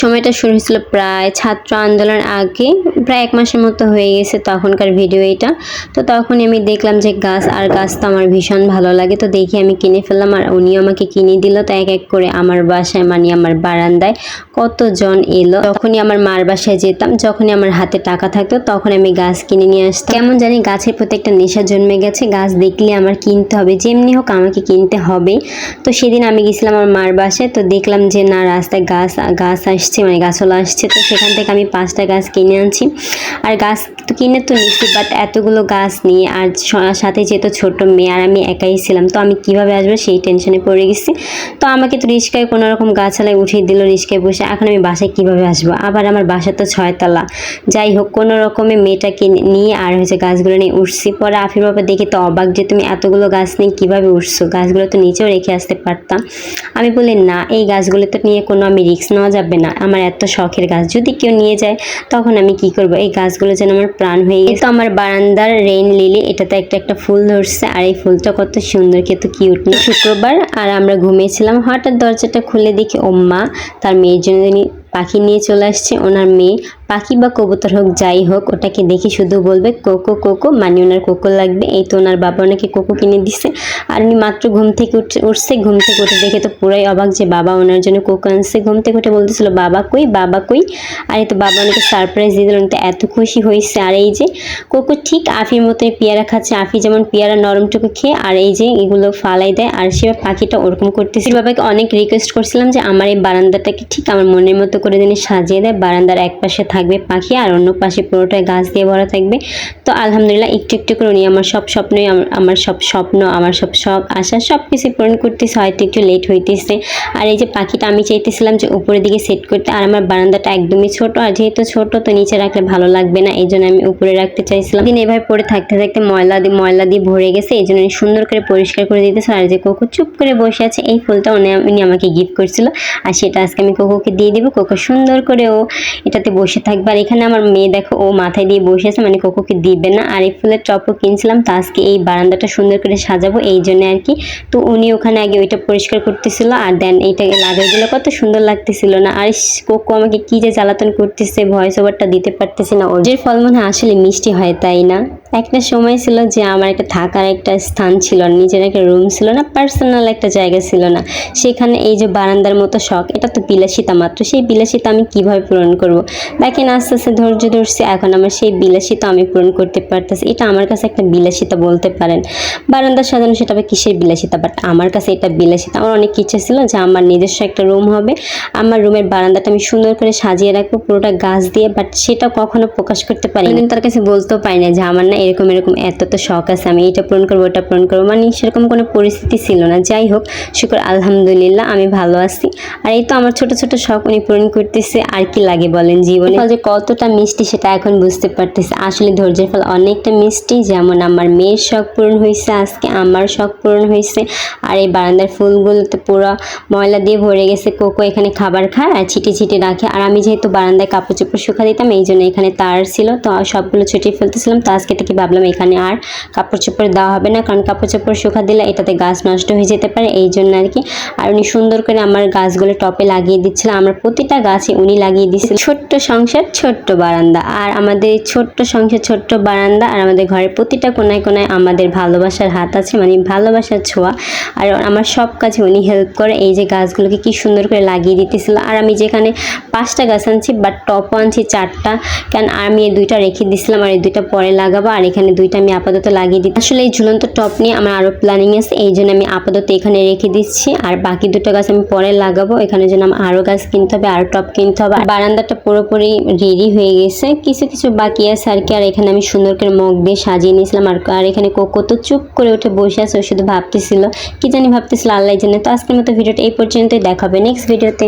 সময়টা শুরু হয়েছিল প্রায় ছাত্র আন্দোলন আগে, প্রায় এক মাসের মতো হয়ে গেছে তখনকার ভিডিও এটা। তো তখন আমি দেখলাম যে গাছ, আর গাছ তো আমার ভীষণ ভালো লাগে। তো দেখি আমি কিনে ফেললাম, আর উনিও আমাকে কিনে দিল। তো এক এক করে আমার বাসায় মানে আমার বারান্দায় কতজন এলো? তখনই আমার মার বাসায় যেতাম, যখনই আমার হাতে টাকা থাকতো, তখন আমি গাছ কিনে নিয়ে আসতাম। কেমন জানি গাছের প্রতি একটা নেশা জন্মে গেছে, গাছ দেখলে আমার কিনতে হবে, যেমনি হোক আমাকে কিনতে হবে। তো সেদিন আমি গেছিলাম আমার মার বাসায়, তো দেখলাম যে না, রাস্তায় গাছ গাছ আসছে মানে গাছওয়ালা আসছে, তো সেখান থেকে আমি পাঁচটা গাছ কিনে আনছি। আর গাছ তো কিনে তো নিচ্ছি বাট এতগুলো গাছ নিয়ে আর সাথে যেহেতু ছোট মেয়ে আর আমি একাই ছিলাম, তো আমি কীভাবে আসব সেই টেনশনে পড়ে গেছি। তো আমাকে তো রিস্কায় কোনো রকম গাছালায় উঠিয়ে দিল রিস্কায় বসে, এখন আমি বাসায় কীভাবে আসব? আবার আমার বাসা তো ছয়তলা। যাই হোক, কোনো রকমে মেয়েটাকে নিয়ে আর হচ্ছে গাছগুলো নিয়ে উঠছি। পরে আফির বাবা দেখে তো অবাক যে তুমি এতগুলো গাছ নিয়ে কীভাবে উঠছো? গাছগুলো তো নিচেও রেখে আসতে পারতাম। আমি বলি না, এই গাছগুলো তো নিয়ে কোনো আমি রিস্ক নেওয়া যাবে না। আমার এত শখের গাছ। যদি কেউ নিয়ে যায়, তখন আমি কি করব? এই গাছগুলো যেন আমার প্রাণ হয়ে গেছে। তো আমার বারান্দার রেইন লিলি এটাতে একটা একটা ফুল ধরছে আর এই ফুলটা কত সুন্দর কিন্তু কিউট না। শুক্রবার আর আমরা ঘুমিয়েছিলাম হঠাৎ দরজাটা খুলে দেখি ওম্মা তার মেয়ের জন্য পাখি নিয়ে চলে আসছে ওনার মেয়ে পাখি বা কবুতর হোক, যাই হোক, ওটাকে দেখে শুধু বলবে, কোকো কোকো মানে ওনার কোকো লাগবে। এই তো ওনার বাবা ওনাকে কোকো কিনে দিছে। আর উনি মাত্র ঘুম থেকে উঠছে উঠছে, ঘুম থেকে উঠে দেখে তো পুরাই অবাক যে বাবা ওনার জন্য কোকো আনছে। ঘুম থেকে উঠে বলতেছিল, বাবা কই বাবা কই? আর এই তো বাবা ওনাকে সারপ্রাইজ দিয়ে দিল তো এত খুশি হয়েছে। আর এই যে কোকো ঠিক আফির মতোই পেয়ারা খাচ্ছে। আফি যেমন পেয়ারা নরমটুকু খেয়ে, আর এই যে এগুলো ফালাই দেয়, আর সে পাখিটা ওরকম করতেছে। বাবাকে অনেক রিকোয়েস্ট করছিলাম যে, আমার এই বারান্দাটাকে ঠিক আমার মনের মতো করে দিনে সাজিয়ে দেয়, বারান্দার এক পাশে থাকবে পাখি আর অন্য পাশে পুরোটাই গাছ দিয়ে ভরা থাকবে। তো আলহামদুলিল্লাহ একটু একটু করে উনি আমার সব স্বপ্নই আমার- সব স্বপ্ন, আমার সব সব আশা সব কিছু পূরণ করতেছে, হয়তো একটু লেট হইতেছে। আর এই যে পাখিটা আমি চাইতেছিলাম যে উপরের দিকে সেট করতে, আর আমার বারান্দাটা একদমই ছোট, আর যেহেতু ছোট তো নিচে রাখলে ভালো লাগবে না এই জন্য আমি উপরে রাখতে চাইছিলাম। দিন এভাবে পরে থাকতে থাকতে ময়লা দিয়ে ময়লা দিয়ে ভরে গেছে এই জন্য সুন্দর করে পরিষ্কার করে দিতেছে, আর যে কোকো চুপ করে বসে আছে, এই ফুলটা উনি আমাকে গিফট করছিল, আর সেটা আজকে আমি কোকোকে দিয়ে দিব, কোকো সুন্দর করে ও এটাতে বসে থাকবে। আর এখানে আমার মেয়ে দেখো, ও মাথায় দিয়ে বসে আছে মানে কোকোকে দিবে না। আর এই ফুলের টপও কিনছিলাম, তো আজকে এই বারান্দাটা সুন্দর করে সাজাবো, এই জন্য আর কি। তো উনি ওখানে আগে ওইটা পরিষ্কার করতেছিল, আর দেন এইটাকে লাগাই দিল। কত সুন্দর লাগতেছিল না। আর কোকো আমাকে কী যে জ্বালাতন করতেছে ভয়েস ওভারটা দিতে পারতেছে না। ওর যে ফল মনে হয়, আসলে মিষ্টি হয়, তাই না? একটা সময় ছিল যে আমার একটা থাকার একটা স্থান ছিল, নিজের একটা রুম ছিল না পার্সোনাল একটা জায়গা ছিল না। সেখানে এই যে বারান্দার মতো শখ, এটা তো বিলাসিতা মাত্র। সেই বিলাসিতা আমি কীভাবে পূরণ করব? দেখেন আস্তে আস্তে ধৈর্য ধরছি, এখন আমার সেই বিলাসিতা আমি পূরণ করতে পারতেছি। এটা আমার কাছে একটা বিলাসিতা বলতে পারেন। বারান্দা সাজানো সেটা আবার কিসের বিলাসিতা? বাট আমার কাছে এটা বিলাসিতা। আমার অনেক ইচ্ছে ছিল যে আমার নিজস্ব একটা রুম হবে। আমার রুমের বারান্দাটা আমি সুন্দর করে সাজিয়ে রাখব, পুরোটা গাছ দিয়ে। বাট সেটা কখনো প্রকাশ করতে পারি তার কাছে বলতেও পারি না যে আমার না এরকম এরকম এত তো শখ আছে, আমি এটা পূরণ করব, ওটা পূরণ করব। মানে সেরকম কোনো পরিস্থিতি ছিল না। যাই হোক, শুক্র, আলহামদুলিল্লাহ, আমি ভালো আছি। আর এই তো আমার ছোট ছোট শখ উনি পূরণ করতেছে, আর কি লাগে বলেন জীবনে? যে কতটা মিষ্টি সেটা এখন বুঝতে পারতেছে। আসলে ধৈর্যের ফল অনেকটা মিষ্টি, যেমন আমার মেয়ের শখ পূরণ হয়েছে, আজকে আমার শখ পূরণ হয়েছে। আর এই বারান্দার ফুলগুলোতে পুরো ময়লা দিয়ে ভরে গেছে। কোকো এখানে খাবার খায় আর ছিটে ছিটে রাখে। আর আমি যেহেতু বারান্দায় কাপড় চোপড় শুকা দিতাম, এই জন্য এখানে তার ছিল। তো সবগুলো ছুটিয়ে ফেলতেছিলাম। তো আজকে থেকে ভাবলাম এখানে আর কাপড় চোপড় দেওয়া হবে না, কারণ কাপড় চোপড় শুকা দিলে এটাতে গাছ নষ্ট হয়ে যেতে পারে, এই জন্য আর কি। আর উনি সুন্দর করে আমার গাছগুলো টপে লাগিয়ে দিচ্ছিল, আমার প্রতিটা গাছে উনি লাগিয়ে দিচ্ছিল। ছোট্ট সংসার, ছোট্ট বারান্দা। আর আমাদের ছোট্ট সংসার, ছোট্ট বারান্দা, আর আমাদের ঘরের প্রতিটা কোনায় কোনায় আমাদের ভালোবাসার হাত আছে মানে ভালোবাসার ছোঁয়া। আর আমার সব কাজে উনি হেল্প করে, এই যে গাছগুলোকে কি সুন্দর করে লাগিয়ে দিতেছিল। আর আমি যেখানে পাঁচটা গাছ আনছি, বাট টপও আনছি চারটা কেন আমি এই দুইটা রেখে দিছিলাম, আর এই দুইটা পরে লাগাবো। আর এখানে দুইটা আমি আপাতত লাগিয়ে দিই আসলে এই ঝুলন্ত টপ নিয়ে আমার আরও প্ল্যানিং আছে, এই জন্য আমি আপাতত এখানে রেখে দিচ্ছি। আর বাকি দুটো গাছ আমি পরে লাগাবো, এখানে জন্য আমার আরও গাছ কিনতে হবে আরও টপ কিনতে হবে। আর বারান্দাটা পুরোপুরি রেডি হয়ে গেছে। কিছু কিছু বাকি আছে আর কি, আর এখানে আমি সুন্দর করে মগ দিয়ে সাজিয়ে নিয়েছিলাম। আর আর এখানে কোকো তো চুপ করে উঠে বসে আছে শুধু ভাবতেছিল। কি জানি ভাবতেছিল, আল্লাহ জানে। তো আজকের মতো ভিডিওটা এই পর্যন্তই দেখাবে নেক্সট ভিডিওতে